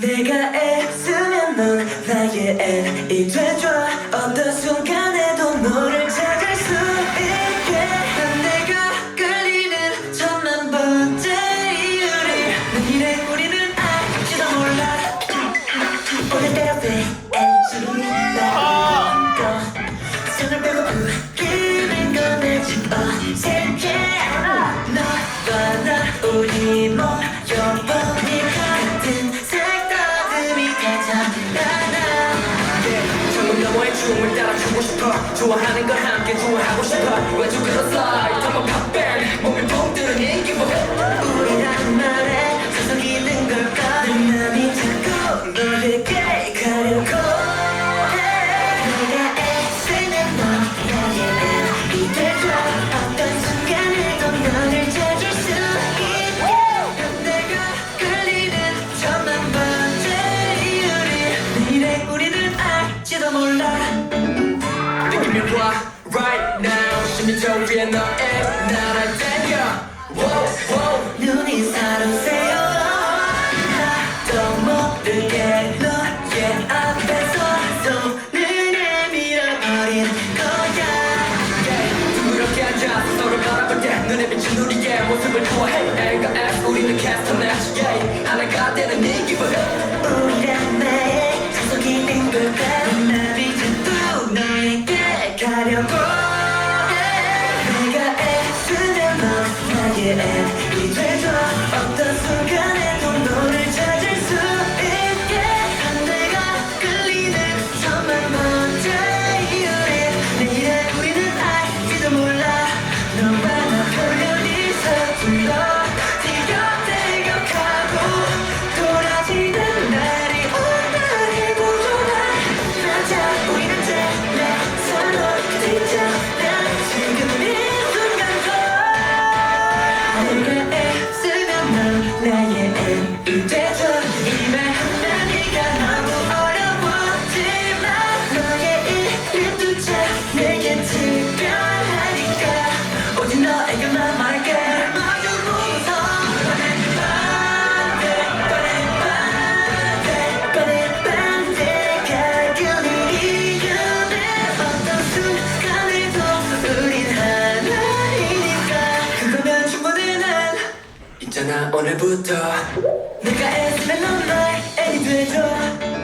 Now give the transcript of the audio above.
내가 애쓰면 넌 나의 N이 돼줘. 어떤 순간에도 너를 찾을 수 있게. 난 내가 끌리는 천만 번째 이유를 내일의 우리는 알지도 몰라. 오늘따라 왜 싶어. 좋아하는 걸 함께 좋아하고 싶어. 왼쪽 그런 슬라이 now 심리적 위에 너의 나를 달려. Wow, wow. 눈이 사로새요. 나도 모르게 너의 앞에 서서 눈을 밀어버린 거야. 둥그렇게 앉아서 서로 바라볼 때 눈에 비친 우리의 모습을 좋아해 A가 S 우리는 캐스터 매치. 하나가 되는 이 기분 우리란 나의 소속 있는 걸까 맘이 자꾸 너에게 가려고 이 돼줘 오늘부터 내가 애쓰면 넌 나의 애이 돼줘